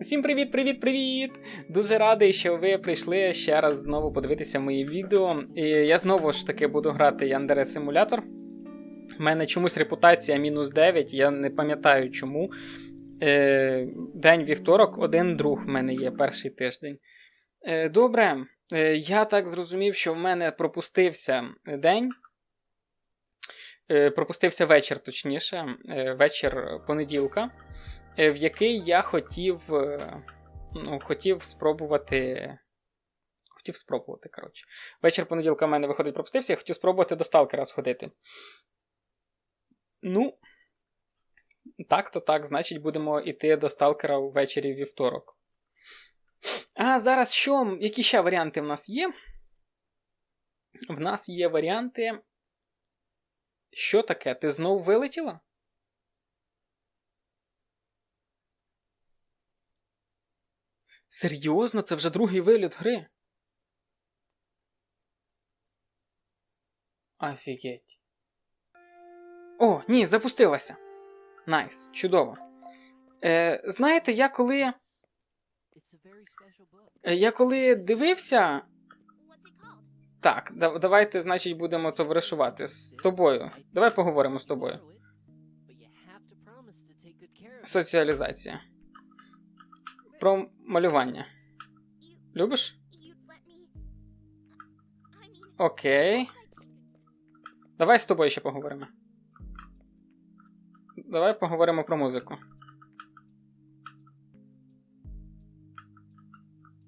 Усім привіт, привіт, привіт! Дуже радий, що ви прийшли ще раз знову подивитися мої відео. І я знову ж таки буду грати Яндере Симулятор. У мене чомусь репутація мінус 9, я не пам'ятаю чому. Е, День вівторок, один друг в мене є перший тиждень. Е, Добре, е, я так зрозумів, що в мене пропустився день. Е, Пропустився вечір, точніше, е, вечір понеділка, в який я хотів, е, ну, хотів спробувати. Хотів спробувати, коротше. Вечір понеділка в мене виходить, пропустився, я хотів спробувати до сталкера сходити. Ну, так то так, значить, будемо йти до сталкера ввечері вівторок. А зараз що? Які ще варіанти в нас є? В нас є варіанти. Що таке? Ти знов вилетіла? Серйозно, це вже другий виліт гри. Офігеть. О, ні, запустилася. Найс, чудово. Е, знаєте, я коли. Е, Я коли дивився. Так, да- давайте, значить, будемо товаришувати з тобою. Давай поговоримо з тобою. But you have to promise to take good care of it. Соціалізація. Про малювання. Любиш? Окей. Давай з тобою ще поговоримо. Давай поговоримо про музику.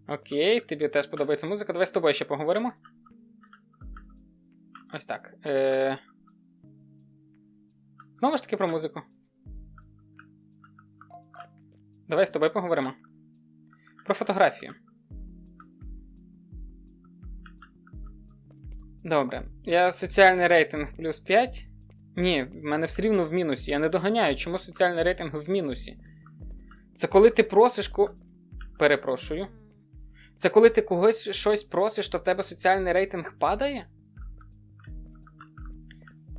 Окей, тобі теж подобається музика. Давай з тобою ще поговоримо. Ось так. Е... Знову ж таки про музику. Давай з тобою поговоримо. Про фотографію. Добре. Я соціальний рейтинг плюс 5. Ні, в мене все рівно в мінусі. Я не доганяю, чому соціальний рейтинг в мінусі. Це коли ти просиш ко. Перепрошую. Це коли ти когось щось просиш, то в тебе соціальний рейтинг падає?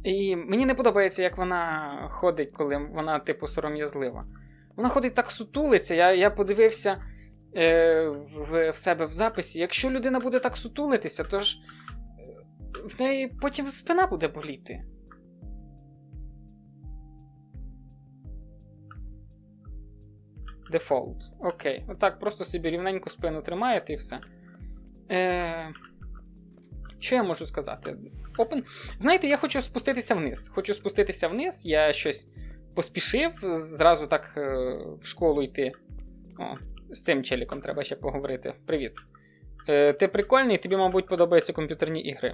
І мені не подобається, як вона ходить, коли вона, типу, сором'язлива. Вона ходить так сутулиться. Я, я подивився в, в себе в записі. Якщо людина буде так сутулитися, то ж е, в неї потім спина буде боліти. Дефолт. Окей. Отак, просто собі рівненько спину тримаєте і все. Е... Що я можу сказати? Open. Знаєте, я хочу спуститися вниз. Хочу спуститися вниз, я щось поспішив, зразу так е, в школу йти. О, з цим челіком треба ще поговорити. Привіт. Е, ти прикольний, тобі, мабуть, подобаються комп'ютерні ігри.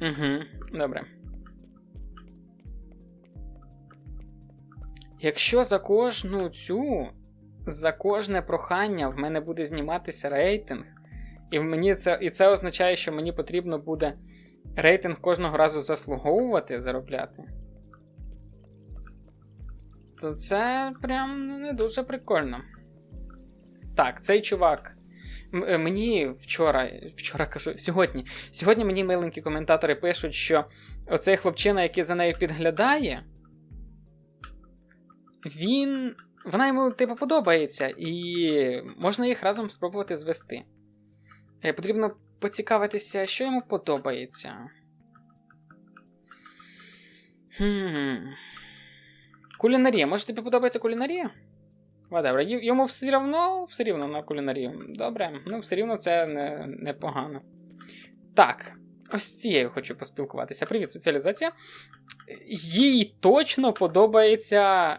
Угу, добре. Якщо за кожну цю, за кожне прохання в мене буде зніматися рейтинг, і мені це, і це означає, що мені потрібно буде рейтинг кожного разу заслуговувати, заробляти. То це прям ну, не дуже прикольно. Так, цей чувак. м- е, Мені вчора, вчора кажу, сьогодні. Сьогодні мені миленькі коментатори пишуть, що оцей хлопчина, який за нею підглядає, він. Вона йому, типу, подобається, і можна їх разом спробувати звести. Е, Потрібно поцікавитися, що йому подобається. Хм. Кулінарія. Може тобі подобається кулінарія? Whatever. Йому все одно все рівно на кулінарію. Добре, ну все рівно це не, непогано. Так, ось цією хочу поспілкуватися. Привіт, соціалізація. Їй точно подобається.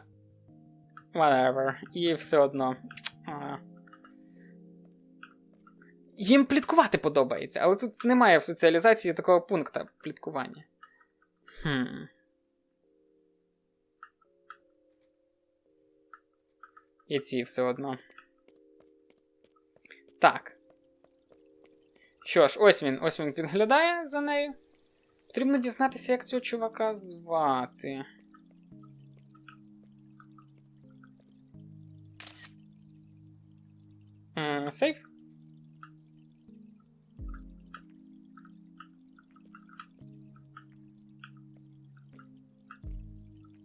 Whatever. І все одно. Їм пліткувати подобається, але тут немає в соціалізації такого пункту пліткування. Хм. І ці все одно. Так. Що ж, ось він, ось він підглядає за нею. Потрібно дізнатися, як цього чувака звати. Сейф?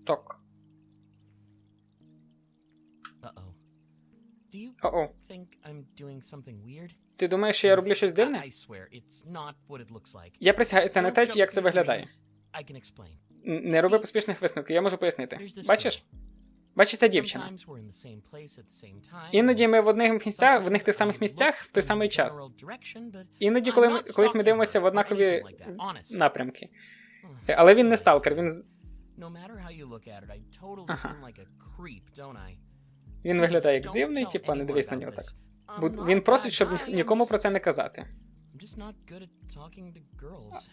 Так. Ти думаєш, що я роблю щось дивне? Я присягаю, це не те, як це виглядає. Не роби поспішних висновків, я можу пояснити. Бачиш? Бачиш, дівчина. Іноді ми в одних місцях, в одних тих самих місцях в той самий час. Іноді, коли ми, колись ми дивимося в однакові напрямки. Е, Але він не сталкер, він, Ага. Він виглядає як дивний, типа не дивись на нього так. Він просить, щоб нікому про це не казати.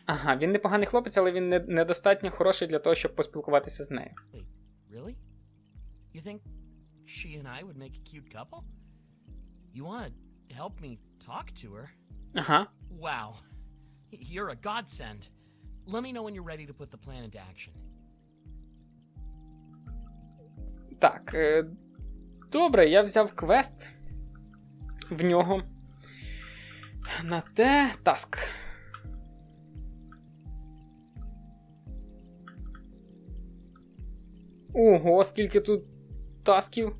Ага, він непоганий хлопець, але він не, недостатньо хороший для того, щоб поспілкуватися з нею. Ага. Wow. You're a godsend. Let me know when you're ready to put the plan into action. Так. Добре, я взяв квест в нього. На те таск. Ого, скільки тут тасків.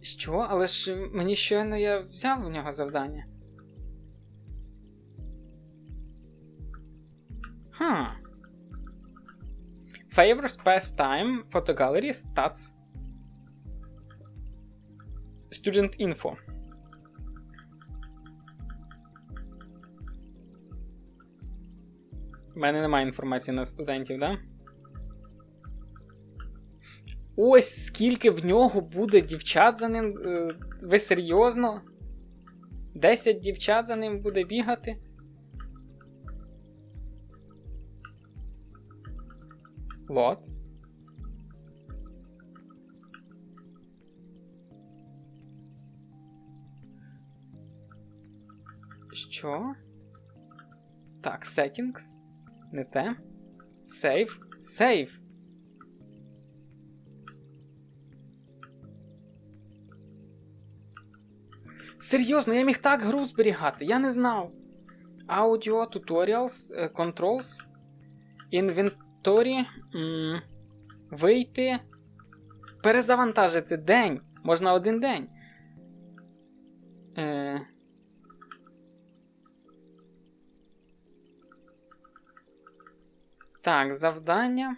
Що? Але ж мені щойно я взяв у нього завдання. Хм. Favors pastime, photo gallery, stats. Student info. У мене немає інформації на студентів, да? Ось скільки в нього буде дівчат за ним. Е, Ви серйозно? 10 дівчат за ним буде бігати? Лот. Що? Так, settings. Не те. Save. Save. Серйозно, я міг так гру зберігати, я не знав. Audio, tutorials, е, controls, inventory, м, вийти, перезавантажити день. Можна один день. Е... Так, завдання.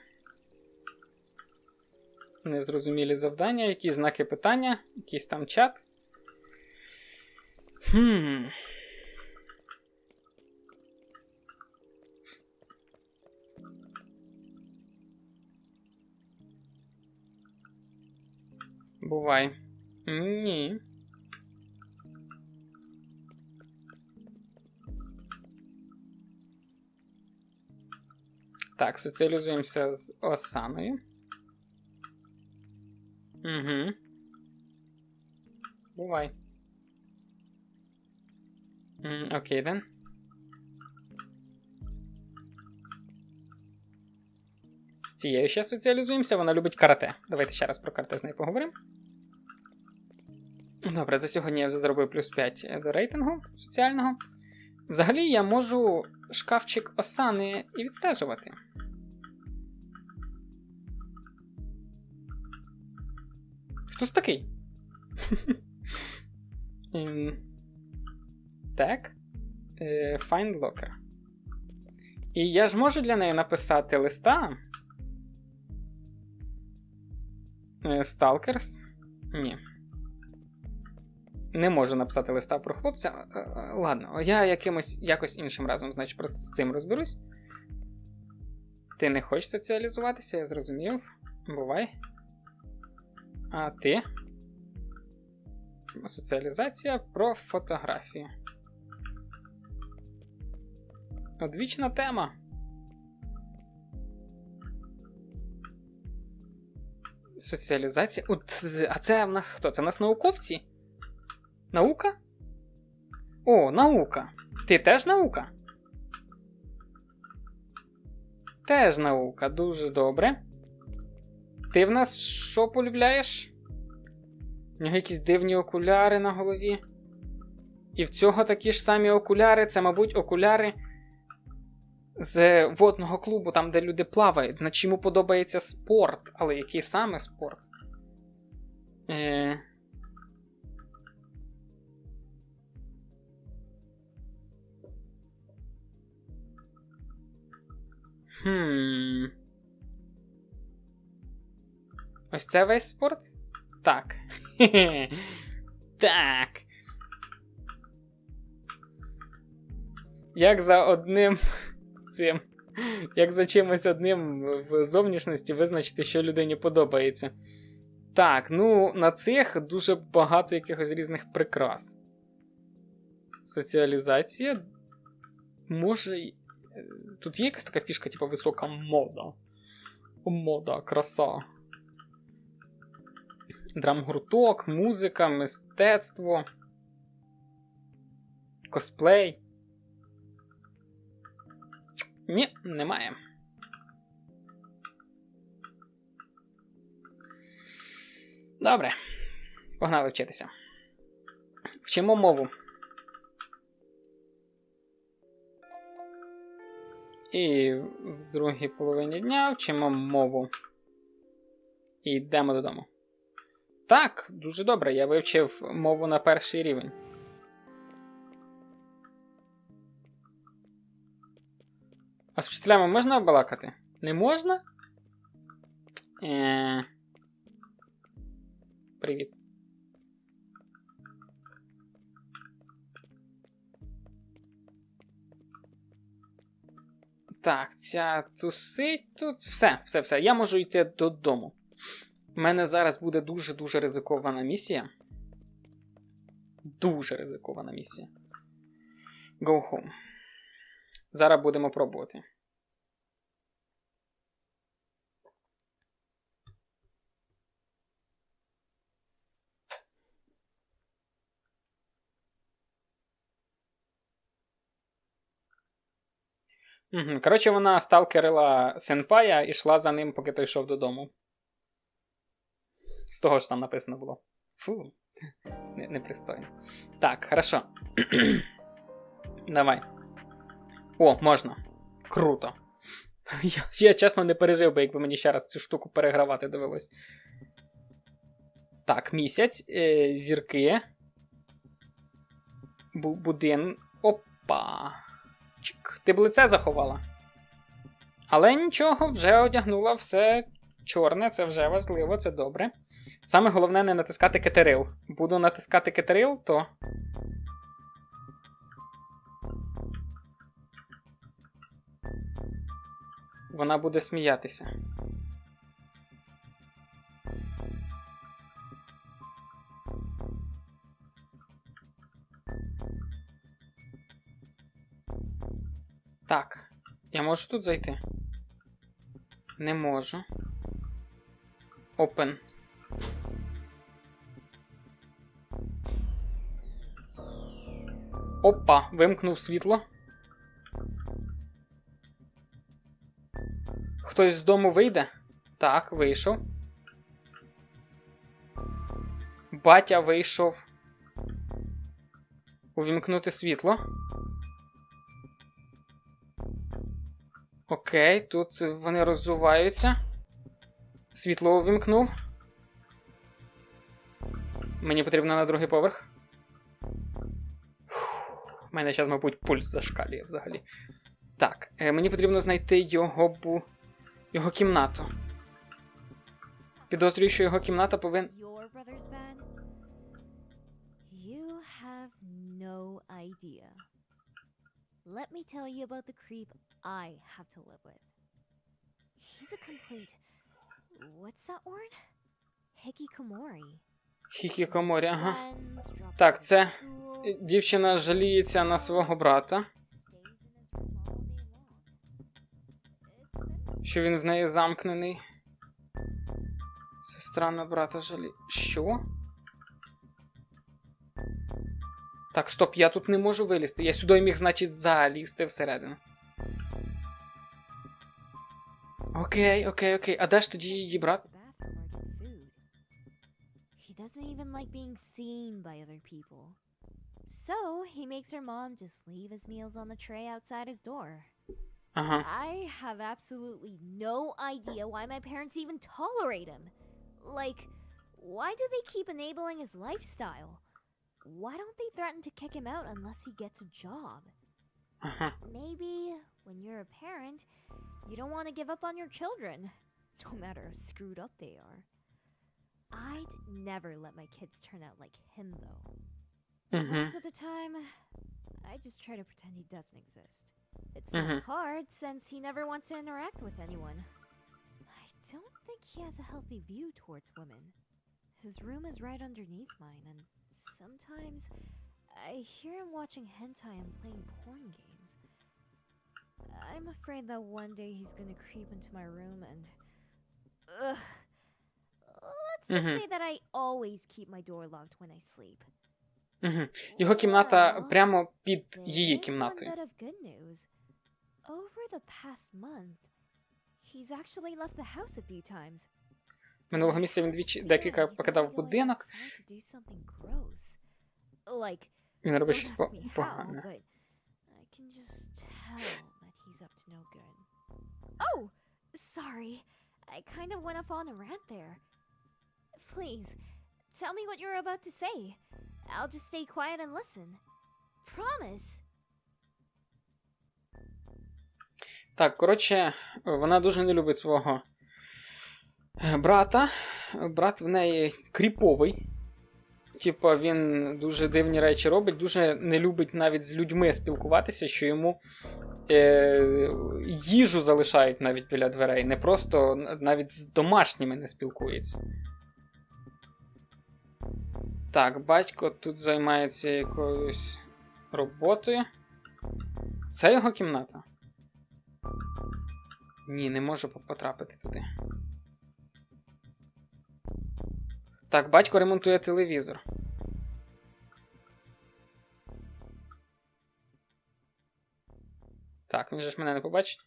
Незрозумілі завдання, якісь знаки питання, якийсь там чат. Хм. Бувай. Ні. Так, соціалізуємося з Осаною. Угу. Бувай. Окей, ден. З цією ще соціалізуємося, вона любить карате. Давайте ще раз про карате з нею поговоримо. Добре, за сьогодні я вже зробив плюс 5 до рейтингу соціального. Взагалі я можу шкафчик Осани і відстежувати. Хтось такий? Ем, Так. Е, Find Locker. І я ж можу для неї написати листа. Е, Stalkers. Ні. Не можу написати листа про хлопця. Е, е, Ладно, я якимось якось іншим разом, значить, про з цим розберусь. Ти не хочеш соціалізуватися, я зрозумів. Бувай. А ти? Соціалізація про фотографії. Одвічна тема. Соціалізація. От, а це в нас хто? Це в нас науковці? Наука? О, наука. Ти теж наука? Теж наука, дуже добре. Ти в нас що полюбляєш? У нього якісь дивні окуляри на голові. І в цього такі ж самі окуляри, це, мабуть, окуляри з водного клубу, там, де люди плавають. Значить, йому подобається спорт. Але який саме спорт? Е... Хм. Ось це весь спорт? Так. Так. Як за одним цим. Як за чимось одним в зовнішності визначити, що людині подобається. Так, ну на цих дуже багато якихось різних прикрас. Соціалізація. Може. Тут є якась така фішка, типу висока мода. Мода, краса. Драмгурток, музика, мистецтво. Косплей. Ні, немає. Добре. Погнали вчитися. Вчимо мову. І в другій половині дня вчимо мову. І йдемо додому. Так, дуже добре. Я вивчив мову на перший рівень. А з вчителями можна балакати? Не можна? Е... Привіт. Так, ця тусить тут. Все, все, все. Я можу йти додому. У мене зараз буде дуже-дуже ризикована місія. Дуже ризикована місія. Go home. Зараз будемо пробувати. Коротше, вона сталкерила сенпая і йшла за ним, поки той йшов додому. З того ж там написано було. Фу. Не- Непристойно. Так, хорошо. Давай. О, можна. Круто. Я, я чесно не пережив би, якби мені ще раз цю штуку перегравати довелось. Так, місяць, е, зірки. Бу- будин. Опа. Чик. Ти б лице заховала. Але нічого, вже одягнула все чорне, це вже важливо, це добре. Саме головне не натискати кетерил. Буду натискати кетерил, то. Вона буде сміятися. Так, я можу тут зайти? Не можу. Open. Опа, вимкнув світло. Хтось з дому вийде? Так, вийшов. Батя вийшов. Увімкнути світло. Окей, тут вони роззуваються. Світло увімкнув. Мені потрібно на другий поверх. У мене зараз, мабуть, пульс зашкалює взагалі. Так, е, мені потрібно знайти його бу... його кімнату. Підозрюю, що його кімната повинна. Let about the creep I have to live with. He's a complete. What's that word? Hikikomori. Хікікоморі, ага. Так, це дівчина жаліється на свого брата, що він в неї замкнений. Сестра на брата жалі. Що? Так, стоп, я тут не можу вилізти. Я сюди міг, значить, залізти всередину. Ok, ok, ok. A dá-te de, de brabo. He doesn't even like being seen by other people. So he makes her mom just leave his meals on the tray outside his door. Uh-huh. I have absolutely no idea why my parents even tolerate him. Like, why do they keep enabling his lifestyle? Why don't they threaten to kick him out unless he gets a job? Uh-huh. Maybe when you're a parent, you don't want to give up on your children, no matter how screwed up they are. I'd never let my kids turn out like him, though. Mm-hmm. Most of the time, I just try to pretend he doesn't exist. It's mm-hmm. not hard since he never wants to interact with anyone. I don't think he has a healthy view towards women. His room is right underneath mine, and sometimes I hear him watching hentai and playing porn games. I'm afraid that one day he's gonna creep into my room and. Ugh. Let's just Mhm. say that I always keep my door locked when I sleep. Угу. Його кімната Well, прямо під There її is one кімнатою. bit of good news. Over the past month, he's actually left the house a few times. Минулого місяця він двічі Yeah, декілька he's покидав only going будинок. outside to do something gross. Like, Він робить don't щось ask по- me how, погане. Up to no good. Oh, sorry. I kind of went off on a rant there. Please, tell me what you're about to say. I'll just stay quiet and listen. Promise. Так, коротше, вона дуже не любить свого е, брата. Брат в неї кріповий. Типа, він дуже дивні речі робить, дуже не любить навіть з людьми спілкуватися, що йому е, їжу залишають навіть біля дверей. Не просто навіть з домашніми не спілкується. Так, батько тут займається якоюсь роботою. Це його кімната. Ні, не можу потрапити туди. Так, батько ремонтує телевізор. Так, він же ж мене не побачить.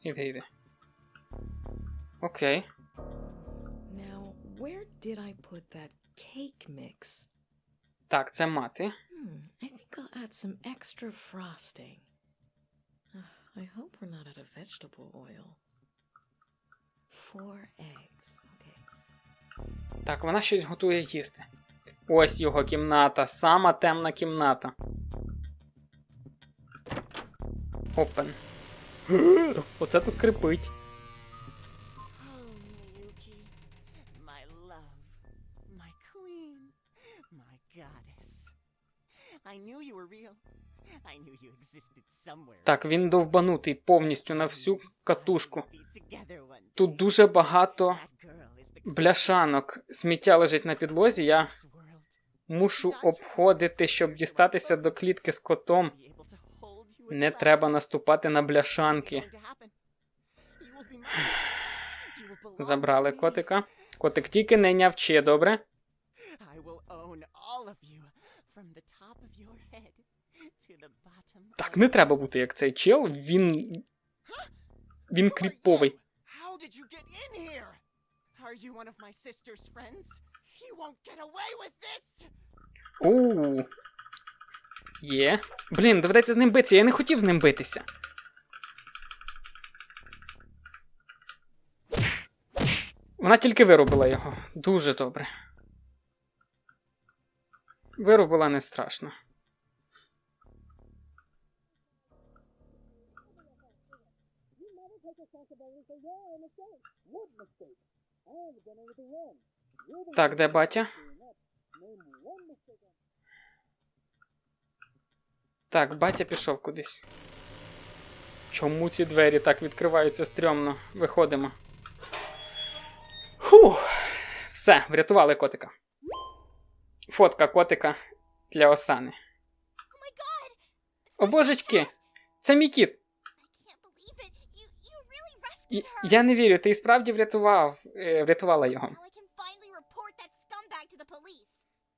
Іде, іде. Окей. Now, where did I put that cake mix? Так, це мати. Hmm, I think I'll add some extra frosting. I hope we're not out of vegetable oil. Four eggs. Okay. Так, вона щось готує їсти. Ось його кімната, сама темна кімната. Опен. Оце то скрипить. Так, він довбанутий повністю на всю катушку. Тут дуже багато бляшанок. Сміття лежить на підлозі. Я мушу обходити, щоб дістатися до клітки з котом. Не треба наступати на бляшанки. Забрали котика. Котик тільки не нявче, добре? I will own all of you from the top of your head to the bottom Так, не треба бути як цей чел. Він. Він кріповий. you? How did you get in here? Are you one of my sister's friends? You won't get away with this! У. Є. Блін, доведеться з ним битися. Я не хотів з ним битися. Вона тільки виробила його. Дуже добре. Виробила не страшно. Так, де батя? Так, батя пішов кудись. Чому ці двері так відкриваються стрьомно? Виходимо. Фух. Все, врятували котика. Фотка котика для Осани. О божечки! Це мій кіт! I can't believe it. You you really І- Я не вірю, ти справді врятував, е, врятувала його. Now I can finally report that scumbag to the police.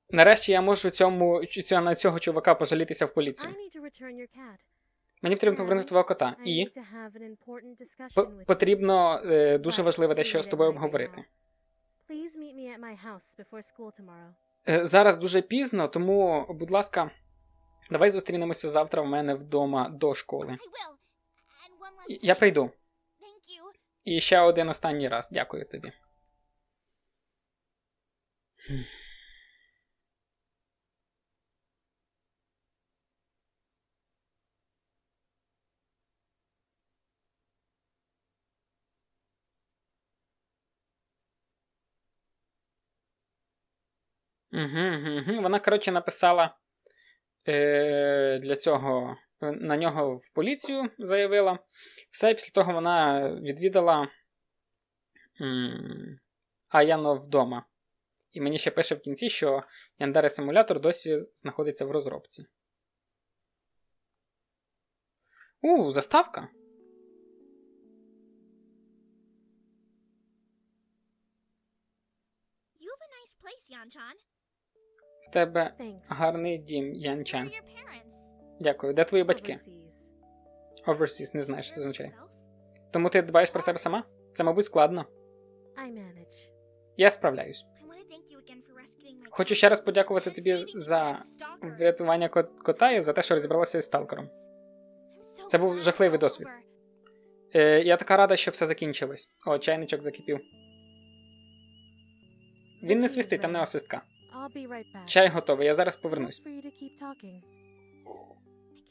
Нарешті я можу цьому цю- на цього чувака пожалітися в поліцію. I need to return your cat. Мені потрібно повернути твого кота. I І need to have an important discussion with you. потрібно е, дуже But важливе it's too дещо late з at тобою night right обговорити. now. Please meet me at my house before school tomorrow. Е, Зараз дуже пізно, тому, будь ласка, давай зустрінемося завтра в мене вдома до школи. I will. And one last І- Я прийду. І ще один останній раз. Дякую тобі. Угу, угу. Вона, коротше, написала е, для цього на нього в поліцію заявила. Все, після того вона відвідала м, Аяно вдома. І мені ще пише в кінці, що Яндере симулятор досі знаходиться в розробці. У, заставка. В тебе гарний дім, Янчан. Дякую. Де твої батьки? Overseas. Не знаю, що це означає. Тому ти дбаєш про себе сама? Це, мабуть, складно. Я справляюсь. Хочу ще раз подякувати тобі за врятування кота і за те, що розібралася із сталкером. Це був жахливий досвід. Е, я така рада, що все закінчилось. О, чайничок закипів. Він не свистить, там right back. Чай готовий, я зараз повернусь.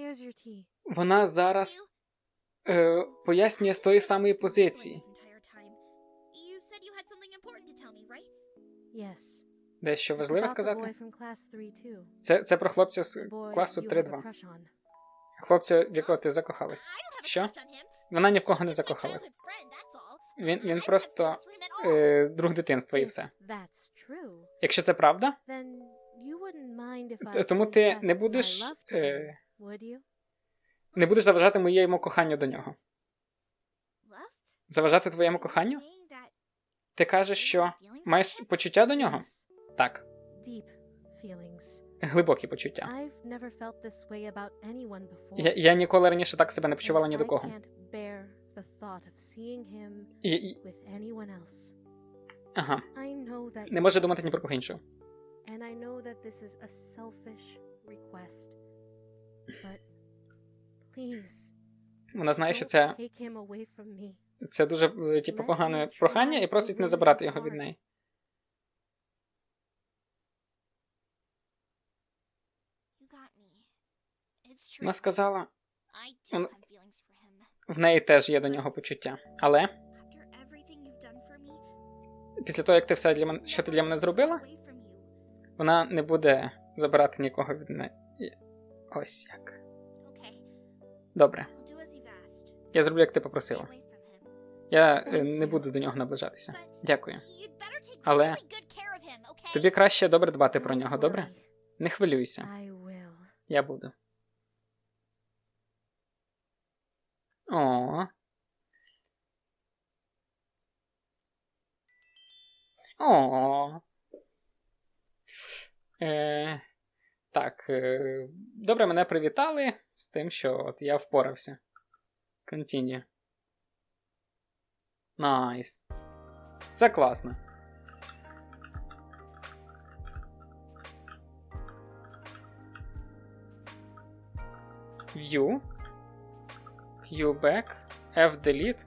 Here's your tea. Вона зараз е, пояснює з тої самої позиції. You said you had something important to tell me, right? Yes. Дещо важливе сказати. boy from class 3-2. Це, це про хлопця з класу you have a 3-2. crush on. Хлопця, в якого ти закохалась. Що? Вона ні в кого не закохалась. Він, він просто е, друг дитинства і все. Якщо це правда, тому ти не будеш, е, would you? не будеш заважати моєму коханню до нього. Заважати твоєму коханню? Ти кажеш, що маєш почуття до нього? Так, глибокі почуття. Я, я ніколи раніше так себе не почувала ні до кого. else. ага, не може думати ні про кого іншого. and I know that this is a selfish request. Вона знає, що це, це дуже е, типу, погане прохання і просить не забирати його від неї. Вона сказала, в неї теж є до нього почуття. Але після того, як ти все для мене, що ти для мене зробила, вона не буде забирати нікого від неї. Ось як. Добре. Я зроблю, як ти попросила. Я е, не буду до нього наближатися. Дякую. Але? Тобі краще добре дбати про нього, добре? Не хвилюйся. Я буду. О. О. Е, так. Е, добре, мене привітали з тим, що от я впорався. Continue. Найс. Це класно. View. Q back. F delete.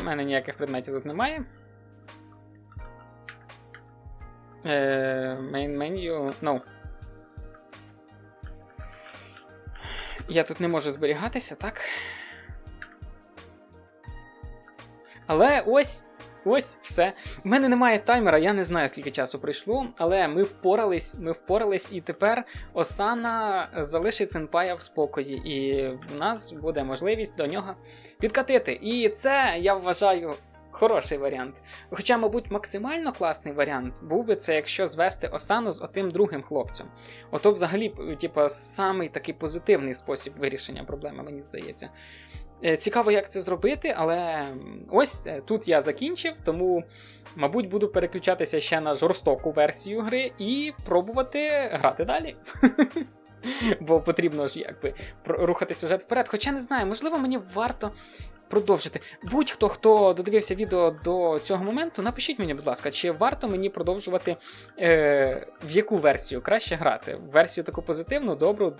У мене ніяких предметів тут немає. Е, main menu. No. Я тут не можу зберігатися, так? Але ось. Ось все. У мене немає таймера, я не знаю, скільки часу пройшло, але ми впорались, ми впорались, і тепер Осана залишить Сенпая в спокої, і в нас буде можливість до нього підкатити. І це я вважаю Хороший варіант. Хоча, мабуть, максимально класний варіант був би це, якщо звести Осану з отим другим хлопцем. Ото взагалі, типа, самий такий позитивний спосіб вирішення проблеми, мені здається. Е, Цікаво, як це зробити, але ось е, тут я закінчив, тому, мабуть, буду переключатися ще на жорстоку версію гри і пробувати грати далі. Бо потрібно ж якби рухати сюжет вперед. Хоча не знаю, можливо, мені варто продовжити. Будь-хто, хто додивився відео до цього моменту, напишіть мені, будь ласка, чи варто мені продовжувати е, в яку версію краще грати? В версію таку позитивну, добру,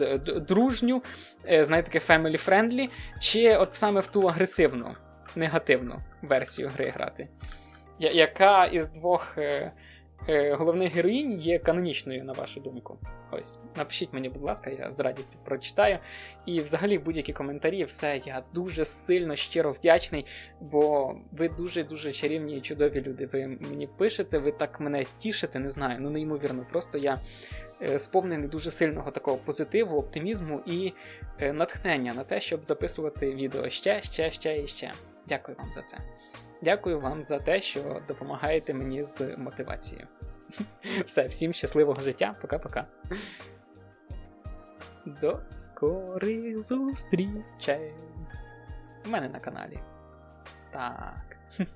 дружню, е, знаєте, таке family friendly, чи от саме в ту агресивну, негативну версію гри грати? Я- яка із двох е, головних героїнь є канонічною, на вашу думку? Ось, напишіть мені, будь ласка, я з радістю прочитаю. І взагалі будь-які коментарі, все, я дуже сильно щиро вдячний, бо ви дуже-дуже чарівні і чудові люди. Ви мені пишете, ви так мене тішите, не знаю, ну неймовірно. Просто я е, сповнений дуже сильного такого позитиву, оптимізму і е, натхнення на те, щоб записувати відео ще, ще, ще і ще. Дякую вам за це. Дякую вам за те, що допомагаєте мені з мотивацією. Все, всім щасливого життя, пока-пока. До скорих зустрічей. У мене на каналі. Так.